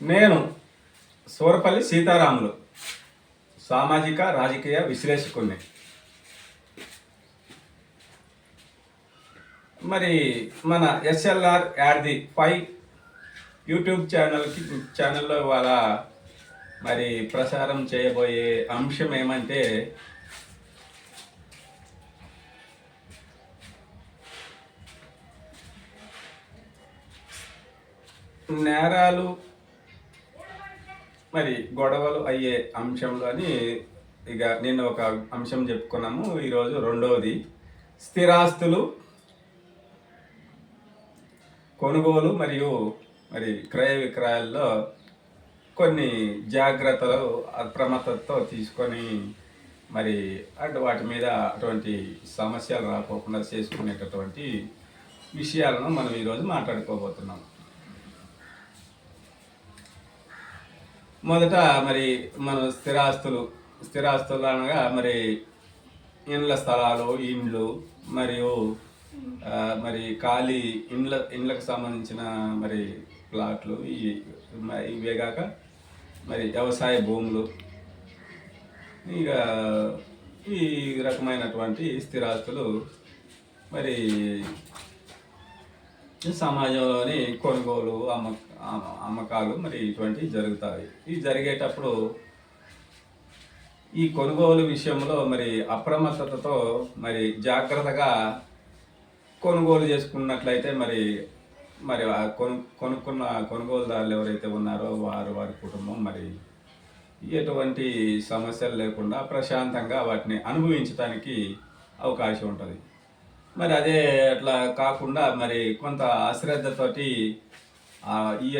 నేను సూరపల్లి సీతారాములు. సామాజిక రాజకీయ విశ్లేషకుణ్ణి. మరి మన SLR add the five YouTube ఛానల్కి ఛానల్లో వాళ్ళ మరి ప్రసారం చేయబోయే అంశం ఏమంటే నేరాలు మరి గొడవలు అయ్యే అంశంలోని ఇక నేను ఒక అంశం చెప్పుకున్నాము. ఈరోజు రెండవది స్థిరాస్తులు కొనుగోలు మరియు మరి క్రయ విక్రయాల్లో కొన్ని జాగ్రత్తలు అప్రమత్తతో తీసుకొని మరి అటు వాటి మీద అటువంటి సమస్యలు రాకోకుండా చేసుకునేటటువంటి విషయాలను మనం ఈరోజు మాట్లాడుకోబోతున్నాం. మొదట మరి మన స్థిరాస్తులు స్థిరాస్తులు అనగా మరి ఇండ్ల స్థలాలు ఇండ్లు మరియు మరి ఖాళీ ఇండ్ల ఇండ్లకు సంబంధించిన మరి ప్లాట్లు ఇవి ఇవే కాక మరి వ్యవసాయ భూములు. ఇక ఈ రకమైనటువంటి స్థిరాస్తులు మరి సమాజంలోని కొనుగోలు అమ్మ- అమ్మకాలు మరి ఇటువంటివి జరుగుతాయి. ఇవి జరిగేటప్పుడు ఈ కొనుగోలు విషయంలో మరి అప్రమత్తతతో మరి జాగ్రత్తగా కొనుగోలు చేసుకున్నట్లయితే మరి మరి కొను కొనుక్కున్న కొనుగోలుదారులు ఎవరైతే ఉన్నారో వారు వారి కుటుంబం మరి ఎటువంటి సమస్యలు లేకుండా ప్రశాంతంగా వాటిని అనుభవించడానికి అవకాశం ఉంటుంది. మరి అదే అట్లా కాకుండా మరి కొంత అశ్రద్ధతోటి ఈ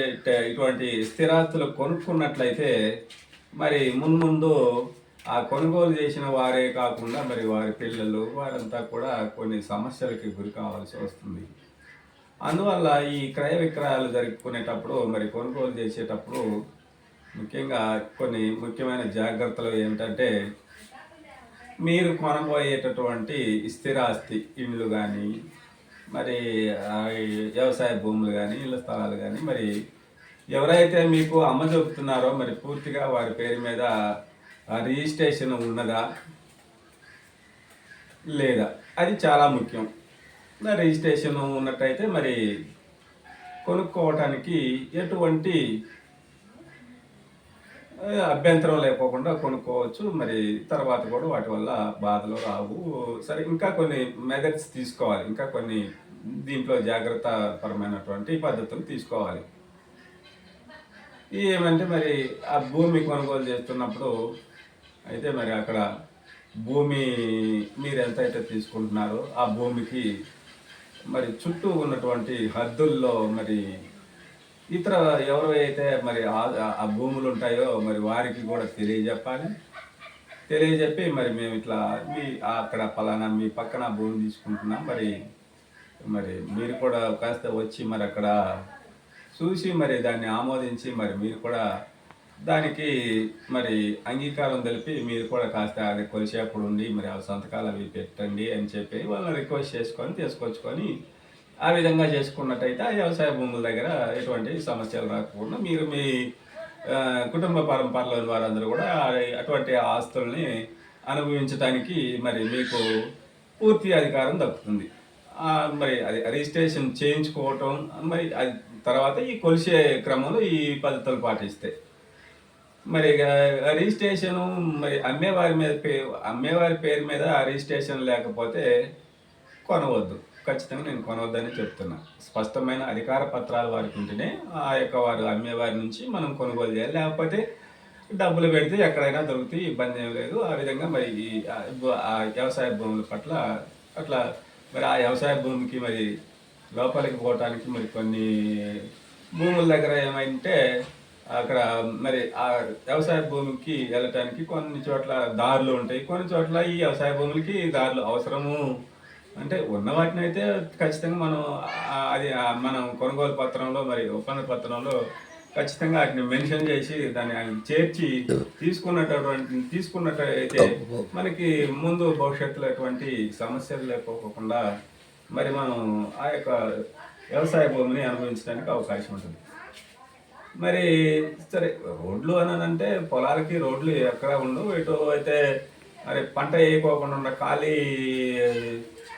ఇటువంటి స్థిరాస్తులు కొనుక్కున్నట్లయితే మరి మున్ముందు ఆ కొనుగోలు చేసిన వారే కాకుండా మరి వారి పిల్లలు వారంతా కూడా కొన్ని సమస్యలకి గురి కావాల్సి వస్తుంది. అందువల్ల ఈ క్రయ విక్రయాలు జరుపుకునేటప్పుడు మరి కొనుగోలు చేసేటప్పుడు ముఖ్యంగా కొన్ని ముఖ్యమైన జాగ్రత్తలు ఏంటంటే మీరు కొనబోయేటటువంటి స్థిరాస్తి ఇండ్లు కానీ మరి వ్యవసాయ భూములు కానీ ఇళ్ళ స్థలాలు కానీ మరి ఎవరైతే మీకు అమ్మ చెబుతున్నారో మరి పూర్తిగా వారి పేరు మీద రిజిస్ట్రేషన్ ఉన్నదా? లేదా? అది చాలా ముఖ్యం. రిజిస్ట్రేషన్ ఉన్నట్టయితే మరి కొనుక్కోవటానికి ఎటువంటి అభ్యంతరం లేకోకుండా కొనుక్కోవచ్చు. మరి తర్వాత కూడా వాటి వల్ల బాధలు రావు. సరే ఇంకా కొన్ని మెథడ్స్ తీసుకోవాలి. ఇంకా కొన్ని దీంట్లో జాగ్రత్త పరమైనటువంటి పద్ధతులు తీసుకోవాలి. ఏమంటే మరి ఆ భూమి కొనుగోలు చేస్తున్నప్పుడు అయితే మరి అక్కడ భూమి మీరు ఎంత అయితే తీసుకుంటున్నారో ఆ భూమికి మరి చుట్టూ ఉన్నటువంటి హద్దుల్లో మరి ఇతర ఎవరైతే మరి ఆ- ఆ భూములు ఉంటాయో మరి వారికి కూడా తెలియజెప్పాలి. తెలియజెప్పి మరి మేము ఇట్లా మీ అక్కడ పలానా మీ పక్కన భూమి తీసుకుంటున్నాం. మరి మరి మీరు కూడా కాస్త వచ్చి మరి అక్కడ చూసి మరి దాన్ని ఆమోదించి మరి మీరు కూడా దానికి మరి అంగీకారం తెలిపి మీరు కూడా కాస్త అది కొలిసేపుడు ఉండి మరి ఆ సంతకాలు అవి పెట్టండి అని చెప్పి వాళ్ళని రిక్వెస్ట్ చేసుకొని తీసుకొచ్చుకొని ఆ విధంగా చేసుకున్నట్టయితే ఆ వ్యవసాయ భూముల దగ్గర ఎటువంటి సమస్యలు రాకుండా మీరు మీ కుటుంబ పరంపరలోని వారందరూ కూడా అటువంటి ఆస్తుల్ని అనుభవించడానికి మరి మీకు పూర్తి అధికారం దక్కుతుంది. మరి అది రిజిస్ట్రేషన్ చేయించుకోవటం మరి అది తర్వాత ఈ కొలిసే క్రమంలో ఈ పద్ధతులు పాటిస్తే. మరి ఇక రిజిస్ట్రేషన్ మరి అమ్మేవారి మీద పే అమ్మేవారి పేరు మీద రిజిస్ట్రేషన్ లేకపోతే కొనవద్దు. ఖచ్చితంగా నేను కొనవద్దని చెప్తున్నా. స్పష్టమైన అధికార పత్రాలు వారికి ఉంటేనే ఆ యొక్క వారు అమ్మేవారి నుంచి మనం కొనుగోలు చేయాలి. లేకపోతే డబ్బులు పెడితే ఎక్కడైనా దొరుకుతాయి ఇబ్బంది ఏం లేదు. ఆ విధంగా మరి ఈ వ్యవసాయ భూముల పట్ల అట్లా మరి ఆ వ్యవసాయ భూమికి మరి లోపలికి పోవటానికి మరి కొన్ని భూముల దగ్గర ఏమంటే అక్కడ మరి ఆ వ్యవసాయ భూమికి వెళ్ళటానికి కొన్ని చోట్ల దారులు ఉంటాయి. కొన్ని చోట్ల ఈ వ్యవసాయ భూములకి దారులు అవసరము. అంటే ఉన్న వాటిని అయితే ఖచ్చితంగా మనం అది మనం కొనుగోలు పత్రంలో మరి ఒప్పంద పత్రంలో ఖచ్చితంగా వాటిని మెన్షన్ చేసి దాన్ని చేర్చి తీసుకున్నటువంటి తీసుకున్నట్టయితే మనకి ముందు భవిష్యత్తులో ఎటువంటి సమస్యలు లేకపోకుండా మరి మనం ఆ యొక్క వ్యవసాయ భూమిని అనుభవించడానికి అవకాశం ఉంటుంది. మరి సరే రోడ్లు అని అంటే పొలాలకి రోడ్లు ఎక్కడ ఉండవు. ఇటు అయితే మరి పంట వేయకోకుండా ఉన్న ఖాళీ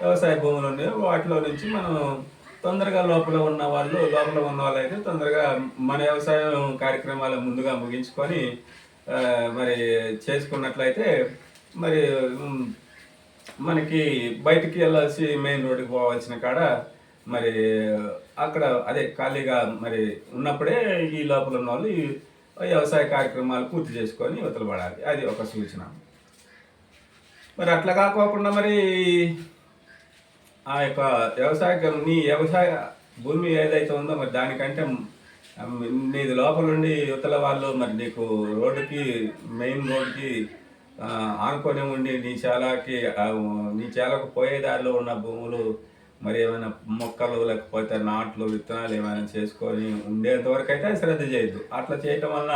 వ్యవసాయ భూములు ఉన్నాయో వాటిలో నుంచి మనం తొందరగా లోపల ఉన్న వాళ్ళు లోపల ఉన్న వాళ్ళు అయితే తొందరగా మన వ్యవసాయం కార్యక్రమాలు ముందుగా ముగించుకొని మరి చేసుకున్నట్లయితే మరి మనకి బయటికి వెళ్ళాల్సి మెయిన్ రోడ్డుకి పోవాల్సిన కాడ మరి అక్కడ అదే ఖాళీగా మరి ఉన్నప్పుడే ఈ లోపల ఉన్న వాళ్ళు వ్యవసాయ కార్యక్రమాలు పూర్తి చేసుకొని ఇవతలు పడాలి. అది ఒక సూచన. మరి అట్లా కాకోకుండా మరి ఆ యొక్క వ్యవసాయ నీ వ్యవసాయ భూమి ఏదైతే ఉందో మరి దానికంటే నీది లోపల నుండి యువతల వాళ్ళు మరి నీకు రోడ్డుకి మెయిన్ రోడ్డుకి ఆనుకొని ఉండి నీ చాలాకి నీ చాలకు పోయే దారిలో ఉన్న భూములు మరి ఏమైనా మొక్కలు లేకపోతే నాట్లు విత్తనాలు ఏమైనా చేసుకొని ఉండేంత వరకు అయితే శ్రద్ధ చేయొద్దు. అట్లా చేయటం వలన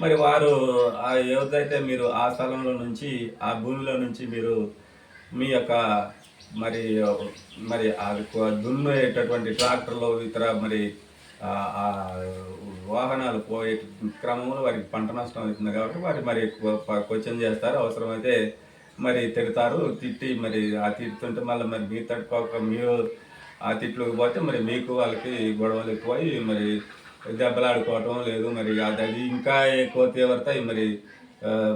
మరి వారు ఆ ఏదైతే మీరు ఆ స్థలంలో నుంచి ఆ భూమిలో నుంచి మీరు మీ యొక్క మరి మరి ఆ దున్నేటటువంటి ట్రాక్టర్లు ఇతర మరి వాహనాలు పోయే క్రమంలో వారికి పంట నష్టం అవుతుంది కాబట్టి వారి మరి క్వశ్చన్ చేస్తారు. అవసరమైతే మరి తిడతారు. తిట్టి మరి ఆ తిడుతుంటే మళ్ళీ మరి మీరు తట్టుకోక మీరు ఆ తిట్లోకి పోతే మరి మీకు వాళ్ళకి గొడవలు ఎక్కువై మరి దెబ్బలాడుకోవటం లేదు. మరి అది ఇంకా ఎక్కువ తీవ్రతాయి మరి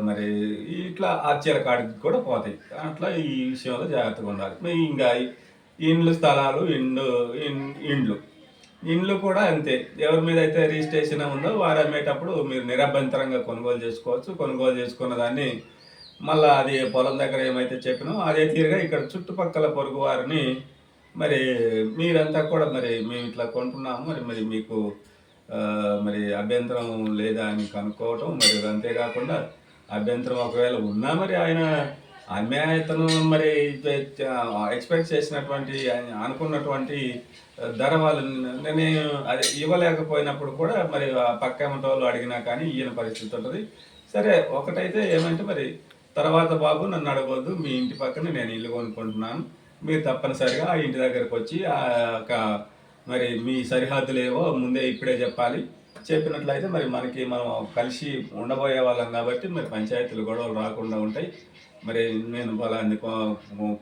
మరి ఇట్లా ఆశ్చర్య కాడికి కూడా పోతాయి. అట్లా ఈ విషయంలో జాగ్రత్తగా ఉండాలి. ఇంకా ఇండ్లు స్థలాలు ఇండ్లు ఇండ్లు. ఇండ్లు కూడా అంతే. ఎవరి మీద అయితే రిజిస్ట్రేషన్ ఉందో వారు అమ్మేటప్పుడు మీరు నిరభ్యంతరంగా కొనుగోలు చేసుకోవచ్చు. కొనుగోలు చేసుకున్న దాన్ని మళ్ళీ అది పొలం దగ్గర ఏమైతే చెప్పినో అదే తీరుగా ఇక్కడ చుట్టుపక్కల పొరుగు వారిని మరి మీరంతా కూడా మరి మేము ఇట్లా కొంటున్నాము. మరి మరి మీకు మరి అభ్యంతరం లేదా అని కనుక్కోవటం మరి అంతేకాకుండా అభ్యంతరం ఒకవేళ ఉన్నా మరి ఆయన అన్యాయతను మరి ఎక్స్పెక్ట్ చేసినటువంటి ఆయన అనుకున్నటువంటి ధర వాళ్ళు నేను అది ఇవ్వలేకపోయినప్పుడు కూడా మరి ఆ పక్క ఎమ్మటి వాళ్ళు అడిగినా కానీ ఈయన పరిస్థితి ఉంటుంది. సరే ఒకటైతే ఏమంటే మరి తర్వాత బాబు నన్ను అడగవద్దు మీ ఇంటి పక్కన నేను ఇల్లు కొనుక్కుంటున్నాను. మీరు తప్పనిసరిగా ఆ ఇంటి దగ్గరకు వచ్చి ఆ యొక్క మరి మీ సరిహద్దులు ఏవో ముందే ఇప్పుడే చెప్పాలి. చెప్పినట్లయితే మరి మనకి మనం కలిసి ఉండబోయే వాళ్ళం కాబట్టి మరి పంచాయతీలు గొడవలు రాకుండా ఉంటాయి. మరి నేను ఫలాన్ని కొ-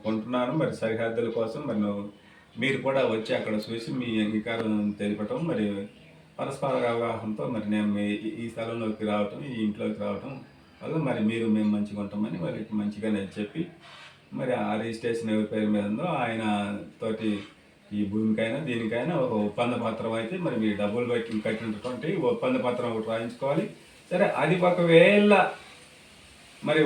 కొంటున్నాను. మరి సరిహద్దుల కోసం మరి మీరు కూడా వచ్చి అక్కడ చూసి మీ అంగీకారం తెలిపటం మరి పరస్పర అవగాహనతో మరి నేను ఈ- స్థలంలోకి రావటం ఈ ఇంట్లోకి రావటం వల్ల మరి మీరు మేము మంచిగా ఉంటామని వాళ్ళకి మంచిగా నేను చెప్పి మరి ఆ రిజిస్ట్రేషన్ ఎవరి పేరు మీద ఉందో ఆయన తోటి ఈ భూమికైనా దీనికైనా ఒక ఒప్పంద పత్రం అయితే మరి మీరు డబ్బులు బట్టి కట్టినటువంటి ఒప్పంద పత్రం ఒకటి రాయించుకోవాలి. సరే అది ఒకవేళ మరి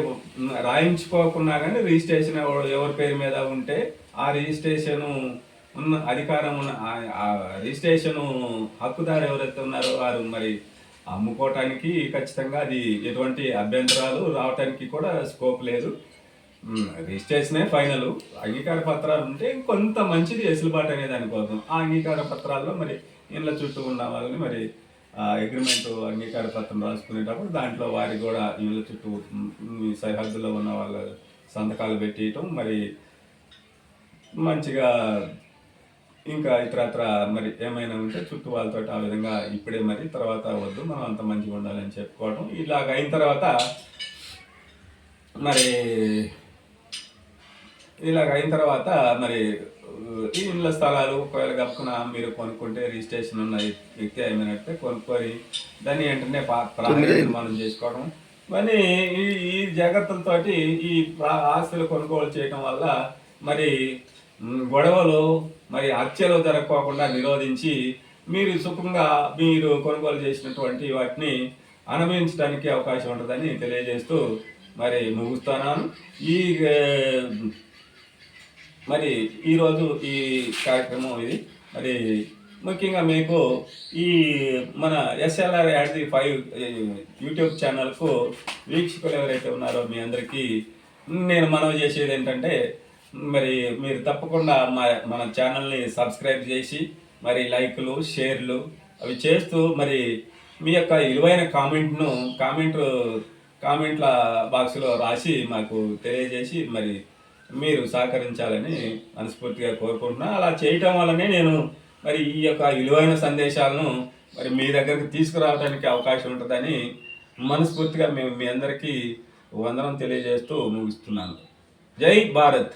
రాయించుకోకుండా కానీ రిజిస్ట్రేషన్ ఎవరు- ఎవరి పేరు మీద ఉంటే ఆ రిజిస్ట్రేషన్ ఉన్న అధికారం ఉన్న ఆ- రిజిస్ట్రేషన్ హక్కుదారు ఎవరైతే ఉన్నారో వారు మరి అమ్ముకోవటానికి ఖచ్చితంగా అది ఎటువంటి అభ్యంతరాలు రావటానికి కూడా స్కోప్ లేదు. రిజిస్ట్రేషనే ఫైనల్. అంగీకార పత్రాలు ఉంటే కొంత మంచిది వెసులుబాటు అనేది అనుకోవద్దాం ఆ అంగీకార పత్రాల్లో మరి ఇళ్ళ చుట్టూ ఉన్న వాళ్ళని మరి అగ్రిమెంట్ అంగీకార పత్రం రాసుకునేటప్పుడు దాంట్లో వారికి కూడా ఇళ్ళ చుట్టూ సరిహద్దులో ఉన్న వాళ్ళ సంతకాలు పెట్టేయటం మరి మంచిగా ఇంకా ఇతరత్ర మరి ఏమైనా ఉంటే చుట్టూ వాళ్ళతో ఆ విధంగా ఇప్పుడే మరి తర్వాత వద్దు మనం అంత మంచిగా ఉండాలని చెప్పుకోవడం ఇలాగ అయిన తర్వాత మరి ఇలాగ అయిన తర్వాత మరి ఈ ఇళ్ళ స్థలాలు ఒకవేళ గప్పున మీరు కొనుక్కుంటే రిజిస్ట్రేషన్ ఉన్న వ్యక్తి ఏమైనట్టే కొనుక్కొని దాన్ని వెంటనే నిర్మాణం చేసుకోవడం. మరి ఈ ఈ జాగ్రత్తలతోటి ఈ ఆస్తులు కొనుగోలు చేయడం వల్ల మరి గొడవలు మరి హత్యలు జరగకోకుండా నిరోధించి మీరు సుఖంగా మీరు కొనుగోలు చేసినటువంటి వాటిని అనుభవించడానికి అవకాశం ఉంటుందని తెలియజేస్తూ మరి ముగుస్తున్నాను. ఈ మరి ఈరోజు ఈ కార్యక్రమం ఇది. మరి ముఖ్యంగా మీకు ఈ మన SLR add the five YouTube ఛానల్కు వీక్షకులు ఎవరైతే ఉన్నారో మీ అందరికీ నేను మనవి చేసేది ఏంటంటే మరి మీరు తప్పకుండా మా మన ఛానల్ని సబ్స్క్రైబ్ చేసి మరి లైక్లు షేర్లు అవి చేస్తూ మరి మీ యొక్క విలువైన కామెంట్ను కామెంట్ కామెంట్ల బాక్స్లో రాసి మాకు తెలియజేసి మరి మీరు సహకరించాలని మనస్ఫూర్తిగా కోరుకుంటున్నా. అలా చేయటం వల్లనే నేను మరి ఈ యొక్క విలువైన సందేశాలను మరి మీ దగ్గరికి తీసుకురావడానికి అవకాశం ఉంటుందని మనస్ఫూర్తిగా మేము మీ అందరికీ వందనం తెలియజేస్తూ ముగిస్తున్నాను. జై భారత్!